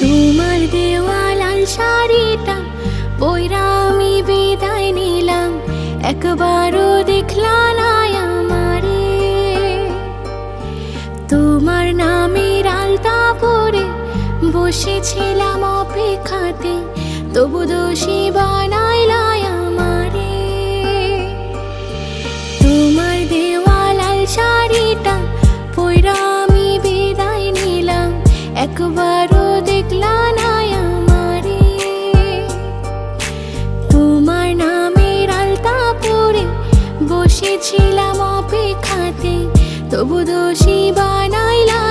তোমার দেওয়া লাল শাড়িটা পয়রা আমি বিদায় নিলাম। একবারও দেখলাম না বসেছিলাম অপেক্ষাতে, তবু দোষী বানাইলা তোমার নামের আলতা বসেছিলাম অপেক্ষাতে তবু দোষী বানাইলা